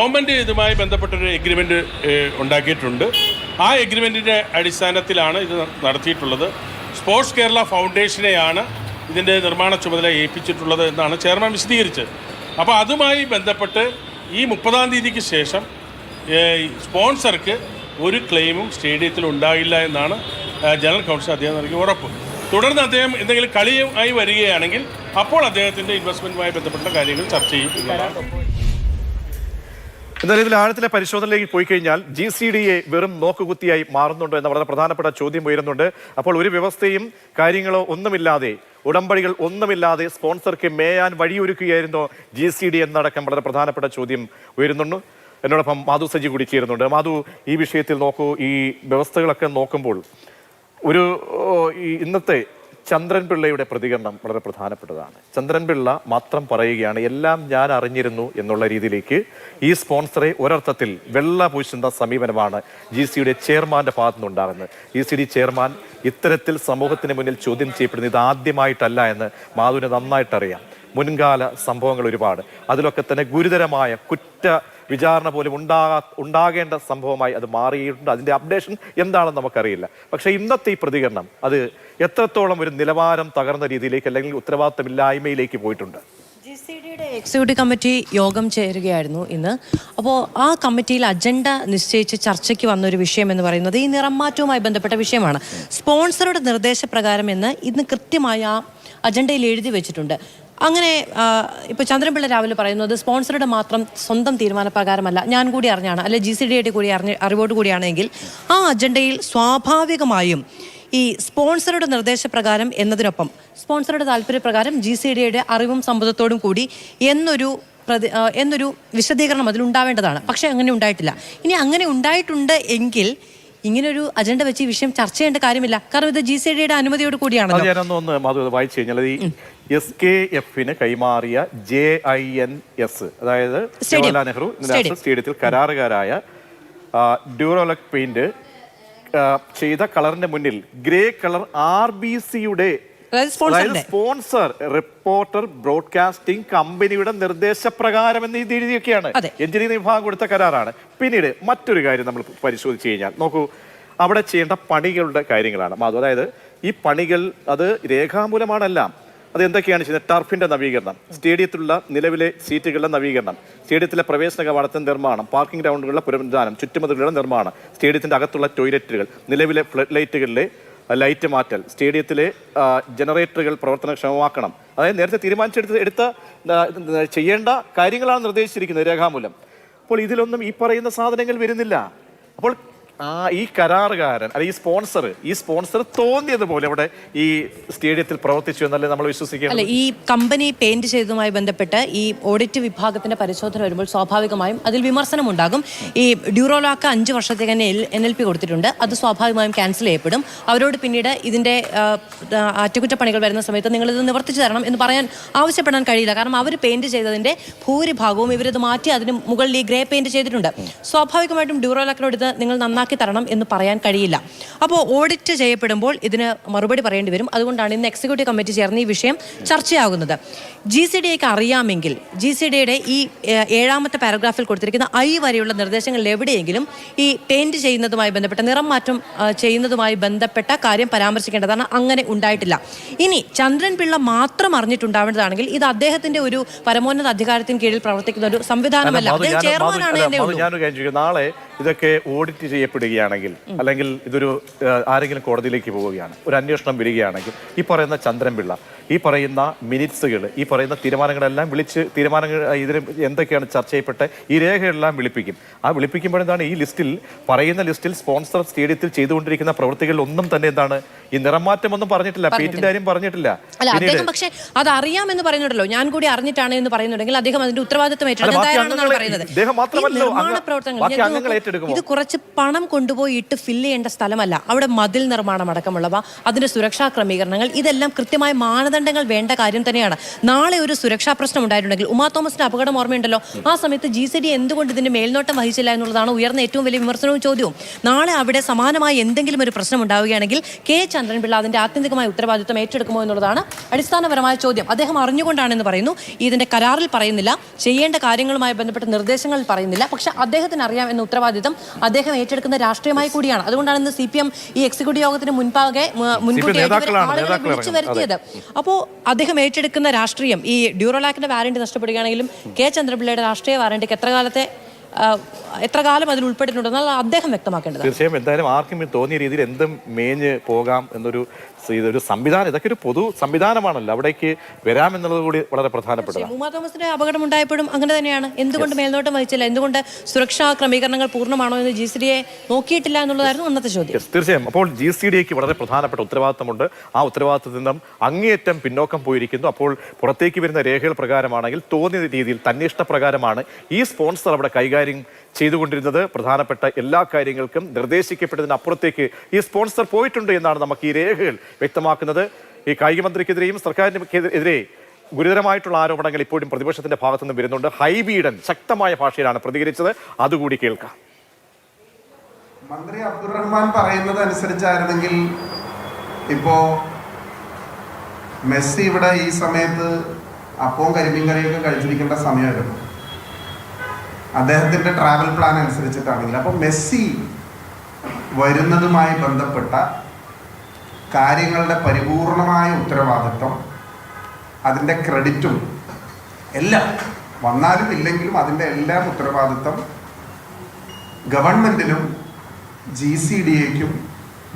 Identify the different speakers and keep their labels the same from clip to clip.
Speaker 1: Government ഇതുമായി ബന്ധപ്പെട്ടൊരു agreement ഉണ്ടാക്കിയിട്ടുണ്ട്. ആ എഗ്രിമെന്റിന്റെ അടിസ്ഥാനത്തിലാണ് ഇത് നടത്തിയിട്ടുള്ളത്. സ്പോർട്സ് കേരള ഫൗണ്ടേഷനെയാണ് ഇതിന്റെ നിർമ്മാണ ചുമതല ഏൽപ്പിച്ചിട്ടുള്ളത് എന്നാണ് ചെയർമാൻ വിശദീകരിച്ചത്. അപ്പോൾ അതുമായി ബന്ധപ്പെട്ട് ഈ മുപ്പതാം തീയതിക്ക് ശേഷം സ്പോൺസർക്ക് ഒരു ക്ലെയിമും സ്റ്റേഡിയത്തിൽ ഉണ്ടാകില്ല എന്നാണ് ജനറൽ കൗൺസിൽ അദ്ദേഹം നൽകിയ ഉറപ്പ്. തുടർന്ന് അദ്ദേഹം എന്തെങ്കിലും കളിയുമായി വരികയാണെങ്കിൽ അപ്പോൾ അദ്ദേഹത്തിന്റെ ഇൻവെസ്റ്റ്മെന്റുമായി ബന്ധപ്പെട്ട കാര്യങ്ങൾ ചർച്ച ചെയ്യും
Speaker 2: എന്നാലും ഇതിൽ ആഴത്തിലെ പരിശോധനയിലേക്ക് പോയി കഴിഞ്ഞാൽ ജി സി ഡി എ വെറും നോക്കുകുത്തിയായി മാറുന്നുണ്ടോ എന്ന വളരെ പ്രധാനപ്പെട്ട ചോദ്യം ഉയരുന്നുണ്ട്. അപ്പോൾ ഒരു വ്യവസ്ഥയും കാര്യങ്ങളോ ഒന്നുമില്ലാതെ ഉടമ്പടികൾ ഒന്നുമില്ലാതെ സ്പോൺസർക്ക് മേയാൻ വഴിയൊരുക്കുകയായിരുന്നോ ജി സി ഡി എന്നടക്കം വളരെ പ്രധാനപ്പെട്ട ചോദ്യം ഉയരുന്നുണ്ട്. എന്നോടൊപ്പം മാധു സജി കൂടി ചേരുന്നുണ്ട്. മാധു ഈ വിഷയത്തിൽ നോക്കൂ ഈ വ്യവസ്ഥകളൊക്കെ നോക്കുമ്പോൾ ഒരു ഇന്നത്തെ ചന്ദ്രൻ പിള്ളയുടെ പ്രതികരണം വളരെ പ്രധാനപ്പെട്ടതാണ്. ചന്ദ്രൻ പിള്ള മാത്രം പറയുകയാണ് എല്ലാം ഞാൻ അറിഞ്ഞിരുന്നു എന്നുള്ള രീതിയിലേക്ക് ഈ സ്പോൺസറെ ഒരർത്ഥത്തിൽ വെള്ള പൂശുന്ന സമീപനമാണ് ജി സിയുടെ ചെയർമാന്റെ ഭാഗത്തു നിന്നുണ്ടാകുന്നത് ജി സി ഡി ചെയർമാൻ ഇത്തരത്തിൽ സമൂഹത്തിന് മുന്നിൽ ചോദ്യം ചെയ്യപ്പെടുന്നത് ഇതാദ്യമായിട്ടല്ല എന്ന് മാധുവിന് നന്നായിട്ടറിയാം. മുൻകാല സംഭവങ്ങൾ ഒരുപാട്. അതിലൊക്കെ തന്നെ ഗുരുതരമായ കുറ്റ വിചാരണ പോലും ഉണ്ടാകാ ഉണ്ടാകേണ്ട സംഭവമായി അത് മാറിയിട്ടുണ്ട്. അതിന്റെ അപ്ഡേഷൻ എന്താണെന്ന് നമുക്കറിയില്ല. പക്ഷേ ഇന്നത്തെ ഈ പ്രതികരണം അത് എത്രത്തോളം ഒരു നിലവാരം തകർന്ന രീതിയിലേക്ക് അല്ലെങ്കിൽ ഉത്തരവാദിത്തമില്ലായ്മയിലേക്ക് പോയിട്ടുണ്ട്.
Speaker 3: സി ഡിയുടെ എക്സിക്യൂട്ടീവ് കമ്മിറ്റി യോഗം ചേരുകയായിരുന്നു ഇന്ന്. അപ്പോൾ ആ കമ്മിറ്റിയിൽ അജണ്ട നിശ്ചയിച്ച് ചർച്ചയ്ക്ക് വന്ന ഒരു വിഷയം എന്ന് പറയുന്നത് ഈ നിറം മാറ്റവുമായി ബന്ധപ്പെട്ട വിഷയമാണ്. സ്പോൺസറുടെ നിർദ്ദേശപ്രകാരം എന്ന് ഇന്ന് കൃത്യമായ ആ അജണ്ടയിൽ എഴുതി വെച്ചിട്ടുണ്ട്. അങ്ങനെ ഇപ്പോൾ ചന്ദ്രൻപിള്ള രാവിലെ പറയുന്നത് സ്പോൺസറുടെ മാത്രം സ്വന്തം തീരുമാനപ്രകാരമല്ല. ഞാൻ കൂടി അറിഞ്ഞാണ് അല്ലെ ജി സി ഡിയുടെ കൂടി അറിഞ്ഞ അറിവോട് കൂടിയാണെങ്കിൽ ആ അജണ്ടയിൽ സ്വാഭാവികമായും ഈ സ്പോൺസറുടെ നിർദ്ദേശപ്രകാരം എന്നതിനൊപ്പം സ്പോൺസറുടെ താല്പര്യപ്രകാരം ജി സി ഡിയുടെ അറിവും സമ്മതത്തോടും കൂടി എന്നൊരു പ്രതി എന്നൊരു വിശദീകരണം അതിലുണ്ടാവേണ്ടതാണ് പക്ഷേ അങ്ങനെ ഉണ്ടായിട്ടില്ല. ഇനി അങ്ങനെ ഉണ്ടായിട്ടുണ്ട് എങ്കിൽ ഇങ്ങനൊരു അജണ്ട വെച്ച് ഈ വിഷയം ചർച്ച ചെയ്യേണ്ട കാര്യമില്ല. കാരണം ഇത് ജി സി ഡിയുടെ അനുമതിയോട്
Speaker 2: കൂടിയാണ്
Speaker 3: കൂടിയാണല്ലോ
Speaker 2: ഞാനൊന്ന് ഒന്ന് വായിച്ചു കഴിഞ്ഞാൽ ഈ എസ് കെ എഫിന് കൈമാറിയ ജെ ഐ എൻ എസ് അതായത്. ജവഹർലാൽ നെഹ്റു സ്റ്റേഡിയത്തിൽ കരാറുകാരായ ഡ്യൂറോലക് പെയിന്റ് ചെയ്ത കളറിന്റെ മുന്നിൽ ഗ്രേ കളർ ആർ ബി സിയുടെ സ്പോൺസർ റിപ്പോർട്ടർ ബ്രോഡ്കാസ്റ്റിംഗ് കമ്പനിയുടെ നിർദ്ദേശപ്രകാരം എന്ന് ഇത് എഴുതിയൊക്കെയാണ്. എഞ്ചിനീയറിംഗ് വിഭാഗം കൊടുത്ത കരാറാണ്. പിന്നീട് മറ്റൊരു കാര്യം നമ്മൾ പരിശോധിച്ച് കഴിഞ്ഞാൽ നോക്കൂ അവിടെ ചെയ്യേണ്ട പണികളുടെ കാര്യങ്ങളാണ്. അതായത് ഈ പണികൾ അത് രേഖാമൂലമാണെല്ലാം. അത് എന്തൊക്കെയാണ് ചെയ്യുന്നത്? ടർഫിന്റെ നവീകരണം സ്റ്റേഡിയത്തിലുള്ള നിലവിലെ സീറ്റുകളുടെ നവീകരണം സ്റ്റേഡിയത്തിലെ പ്രവേശന കവാടത്തിന്റെ നിർമ്മാണം പാർക്കിംഗ് ഗ്രൗണ്ടുകളുടെ പുനരുദ്ധാനം ചുറ്റുമതിലുകളുടെ നിർമ്മാണം സ്റ്റേഡിയത്തിന്റെ അകത്തുള്ള ടോയ്ലറ്റുകൾ നിലവിലെ ഫ്ലഡ് ലൈറ്റുകളിലെ ലൈറ്റ് മാറ്റൽ സ്റ്റേഡിയത്തിലെ ജനറേറ്ററുകൾ പ്രവർത്തനക്ഷമമാക്കണം. അതായത് നേരത്തെ തീരുമാനിച്ചെടുത്ത് എടുത്ത ചെയ്യേണ്ട കാര്യങ്ങളാണ് നിർദ്ദേശിച്ചിരിക്കുന്നത് രേഖാമൂലം. അപ്പോൾ ഇതിലൊന്നും ഈ പറയുന്ന സാധനങ്ങൾ വരുന്നില്ല. അപ്പോൾ ആ ഈ കരാറുകാരൻ അല്ലെങ്കിൽ ഈ സ്പോൺസർ ഈ സ്പോൺസർ തോന്നിയതുപോലെ അവിടെ ഈ സ്റ്റേഡിയത്തിൽ പ്രവർത്തിച്ചു എന്നല്ലേ നമ്മൾ വിശ്വസിക്കുക
Speaker 3: അല്ല ഈ കമ്പനി പെയിന്റ് ചെയ്തതുമായി ബന്ധപ്പെട്ട് ഈ ഓഡിറ്റ് വിഭാഗത്തിന്റെ പരിശോധന വരുമ്പോൾ സ്വാഭാവികമായും അതിൽ വിമർശനം ഉണ്ടാകും ഈ ഡ്യൂറോലാക്ക് അഞ്ച് വർഷത്തേക്ക് തന്നെ എൻ എൽ പി കൊടുത്തിട്ടുണ്ട്. അത് സ്വാഭാവികമായും ക്യാൻസൽ ചെയ്യപ്പെടും. അവരോട് പിന്നീട് ഇതിന്റെ അറ്റകുറ്റപ്പണികൾ വരുന്ന സമയത്ത് നിങ്ങൾ ഇത് നിവർത്തിച്ചു തരണം എന്ന് പറയാൻ ആവശ്യപ്പെടാൻ കഴിയില്ല. കാരണം അവർ പെയിന്റ് ചെയ്തതിന്റെ ഭൂരിഭാഗവും ഇവരിത് മാറ്റി അതിന് മുകളിൽ ഈ ഗ്രേ പെയിന്റ് ചെയ്തിട്ടുണ്ട്. സ്വാഭാവികമായിട്ടും ഡ്യൂറോലാക്കിനോട് ഇത് നിങ്ങൾ നന്നാക്കി തരണം എന്ന് പറയാൻ കഴിയില്ല. അപ്പോൾ ഓഡിറ്റ് ചെയ്യപ്പെടുമ്പോൾ ഇതിന് മറുപടി പറയേണ്ടി വരും. അതുകൊണ്ടാണ് ഇന്ന് എക്സിക്യൂട്ടീവ് കമ്മിറ്റി ചേർന്ന് ഈ വിഷയം ചർച്ചയാകുന്നത്. ജി സി ഡി എക്ക് അറിയാമെങ്കിൽ ജി സി ഡിയുടെ ഈ ഏഴാമത്തെ പാരഗ്രാഫിൽ കൊടുത്തിരിക്കുന്ന ഐ വരെയുള്ള നിർദ്ദേശങ്ങളിൽ എവിടെയെങ്കിലും ഈ പെയിന്റ് ചെയ്യുന്നതുമായി ബന്ധപ്പെട്ട നിറം മാറ്റം ചെയ്യുന്നതുമായി ബന്ധപ്പെട്ട കാര്യം പരാമർശിക്കേണ്ടതാണ്. അങ്ങനെ ഉണ്ടായിട്ടില്ല. ഇനി ചന്ദ്രൻ പിള്ള മാത്രം അറിഞ്ഞിട്ടുണ്ടാവേണ്ടതാണെങ്കിൽ ഇത് അദ്ദേഹത്തിന്റെ ഒരു പരമോന്നത അധികാരത്തിന് കീഴിൽ പ്രവർത്തിക്കുന്ന ഒരു സംവിധാനമല്ല. അദ്ദേഹം ചെയർമാനാണ്.
Speaker 2: നാളെ ഇതൊക്കെ ഓഡിറ്റ് ചെയ്യപ്പെടുകയാണെങ്കിൽ അല്ലെങ്കിൽ ഇതൊരു ആരെങ്കിലും കോടതിയിലേക്ക് പോവുകയാണ് ഒരു അന്വേഷണം വരികയാണെങ്കിൽ ഈ പറയുന്ന ചന്ദ്രൻപിള്ള ഈ പറയുന്ന മിനിറ്റ്സുകൾ ഈ പറയുന്ന തീരുമാനങ്ങളെല്ലാം വിളിച്ച് തീരുമാനങ്ങൾ ഇതിന് എന്തൊക്കെയാണ് ചർച്ച ചെയ്യപ്പെട്ട് ഈ രേഖകളെല്ലാം വിളിപ്പിക്കും. ആ വിളിപ്പിക്കുമ്പോൾ എന്താണ് ഈ ലിസ്റ്റിൽ പറയുന്ന ലിസ്റ്റിൽ സ്പോൺസർ സ്റ്റേഡിയത്തിൽ ചെയ്തുകൊണ്ടിരിക്കുന്ന പ്രവൃത്തികൾ ഒന്നും തന്നെ എന്താണ് ഈ നിറമാറ്റം ഒന്നും പറഞ്ഞിട്ടില്ല. പേറ്റിന്റെ കാര്യം പറഞ്ഞിട്ടില്ല.
Speaker 3: അദ്ദേഹം പക്ഷേ അത് അറിയാമെന്ന് പറയുന്നുണ്ടല്ലോ. ഞാൻ കൂടി അറിഞ്ഞിട്ടാണ് എന്ന് പറയുന്നുണ്ടെങ്കിൽ അദ്ദേഹം അതിന്റെ ഉത്തരവാദിത്വം
Speaker 2: ഏറ്റെടുക്കുമോ?
Speaker 3: ഇത് കുറച്ച് പണം കൊണ്ടുപോയി ഇട്ട് ഫില്ല് ചെയ്യേണ്ട സ്ഥലമല്ല. അവിടെ മതിൽ നിർമ്മാണം അടക്കമുള്ളവ അതിന്റെ സുരക്ഷാ ക്രമീകരണങ്ങൾ ഇതെല്ലാം കൃത്യമായ മാനദണ്ഡ മാനദണ്ഡങ്ങൾ വേണ്ട കാര്യം തന്നെയാണ്. നാളെ ഒരു സുരക്ഷാ പ്രശ്നം ഉണ്ടായിട്ടുണ്ടെങ്കിൽ ഉമാ തോമസിന്റെ അപകടം ഓർമ്മയുണ്ടല്ലോ. ആ സമയത്ത് ജി സി ഡി എന്തുകൊണ്ട് ഇതിന്റെ മേൽനോട്ടം വഹിച്ചില്ല എന്നുള്ളതാണ് ഉയർന്ന ഏറ്റവും വലിയ വിമർശനവും ചോദ്യവും. നാളെ അവിടെ സമാനമായ എന്തെങ്കിലും ഒരു പ്രശ്നം ഉണ്ടാവുകയാണെങ്കിൽ കെ ചന്ദ്രൻപിള്ള അതിന്റെ ആത്യന്തികമായ ഉത്തരവാദിത്വം ഏറ്റെടുക്കുമോ എന്നുള്ളതാണ് അടിസ്ഥാനപരമായ ചോദ്യം. അദ്ദേഹം അറിഞ്ഞുകൊണ്ടാണെന്ന് പറയുന്നു ഇതിന്റെ കരാറിൽ പറയുന്നില്ല ചെയ്യേണ്ട കാര്യങ്ങളുമായി ബന്ധപ്പെട്ട നിർദ്ദേശങ്ങൾ പറയുന്നില്ല. പക്ഷെ അദ്ദേഹത്തിന് അറിയാം എന്ന ഉത്തരവാദിത്തം അദ്ദേഹം ഏറ്റെടുക്കുന്ന രാഷ്ട്രീയമായി കൂടിയാണ്. അതുകൊണ്ടാണ് ഇന്ന് സി പി എം ഈ എക്സിക്യൂട്ടീവ് യോഗത്തിന് മുൻപാകെ മുൻകൂട്ടി വിളിച്ചു വരുത്തിയത്. അപ്പോൾ അദ്ദേഹം ഏറ്റെടുക്കുന്ന രാഷ്ട്രീയം ഈ ഡ്യൂറോലാക്കിന്റെ വാറണ്ടി നഷ്ടപ്പെടുകയാണെങ്കിലും കെ ചന്ദ്രപിള്ളയുടെ രാഷ്ട്രീയ വാറണ്ടിക്ക് എത്ര കാലത്തെ എത്ര കാലം അതിൽ ഉൾപ്പെട്ടിട്ടുണ്ടെന്നാൽ അദ്ദേഹം വ്യക്തമാക്കേണ്ടത്
Speaker 2: തീർച്ചയായും എന്തായാലും ആർക്കും തോന്നിയ രീതിയിൽ എന്തും മേഞ്ഞ് പോകാം എന്നൊരു ഇതൊരു സംവിധാനം ഇതൊക്കെ ഒരു പൊതു സംവിധാനമാണല്ലോ. അവിടേക്ക് വരാമെന്നുള്ളത് കൂടി വളരെ പ്രധാനപ്പെട്ടതാണ്.
Speaker 3: ഉമാ തോമസിന്റെ അപകടം ഉണ്ടായപ്പോഴും അങ്ങനെ തന്നെയാണ്. എന്തുകൊണ്ട് മേൽനോട്ടം വഹിച്ചില്ല? എന്തുകൊണ്ട് സുരക്ഷാ ക്രമീകരണങ്ങൾ പൂർണമാണോ എന്ന് ജി സി ഡിയെ നോക്കിയിട്ടില്ല എന്നുള്ളതായിരുന്നു അന്നത്തെ ചോദ്യം.
Speaker 2: തീർച്ചയായും. അപ്പോൾ ജി സി ഡിക്ക് വളരെ പ്രധാനപ്പെട്ട ഉത്തരവാദിത്തമുണ്ട്. ആ ഉത്തരവാദിത്തത്തിൽ നിന്നും അങ്ങേയറ്റം പിന്നോക്കം പോയിരിക്കുന്നു. അപ്പോൾ പുറത്തേക്ക് വരുന്ന രേഖകൾ പ്രകാരമാണെങ്കിൽ തോന്നിയ രീതിയിൽ തന്നെ ഇഷ്ടപ്രകാരമാണ് ഈ സ്പോൺസർ അവിടെ കൈകാര്യം ചെയ്തുകൊണ്ടിരുന്നത്. പ്രധാനപ്പെട്ട എല്ലാ കാര്യങ്ങൾക്കും നിർദ്ദേശിക്കപ്പെട്ടതിന് അപ്പുറത്തേക്ക് ഈ സ്പോൺസർ പോയിട്ടുണ്ട് എന്നാണ് നമുക്ക് ഈ രേഖകൾ വ്യക്തമാക്കുന്നത്. ഈ കായിക മന്ത്രിക്കെതിരെയും സർക്കാരിനെതിരെ ഗുരുതരമായിട്ടുള്ള ആരോപണങ്ങൾ ഇപ്പോഴും പ്രതിപക്ഷത്തിന്റെ ഭാഗത്തു നിന്നും വരുന്നുണ്ട്. ഹൈബീഡൻ ശക്തമായ ഭാഷയിലാണ് പ്രതികരിച്ചത്. അതുകൂടി കേൾക്കാം.
Speaker 4: മന്ത്രി അബ്ദുറഹ്മാൻ പറയുന്നത് അനുസരിച്ചായിരുന്നെങ്കിൽ ഇപ്പോ മെസ്സി ഇവിടെ ഈ സമയത്ത് അപ്പവും കരിമീൻ കറിയൊക്കെ കഴിച്ചിരിക്കേണ്ട സമയമായിരുന്നു. അദ്ദേഹത്തിന്റെ ട്രാവൽ പ്ലാൻ അനുസരിച്ചിട്ടാണെങ്കിൽ. അപ്പോൾ മെസ്സി വരുന്നതുമായി ബന്ധപ്പെട്ട കാര്യങ്ങളുടെ പരിപൂർണമായ ഉത്തരവാദിത്വം അതിന്റെ ക്രെഡിറ്റും എല്ലാം വന്നാലും ഇല്ലെങ്കിലും അതിന്റെ എല്ലാം ഉത്തരവാദിത്വം ഗവൺമെന്റിനും ജി സി ഡി എക്കും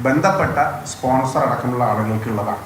Speaker 4: ബന്ധപ്പെട്ട സ്പോൺസർ അടക്കമുള്ള ആളുകൾക്കുള്ളതാണ്.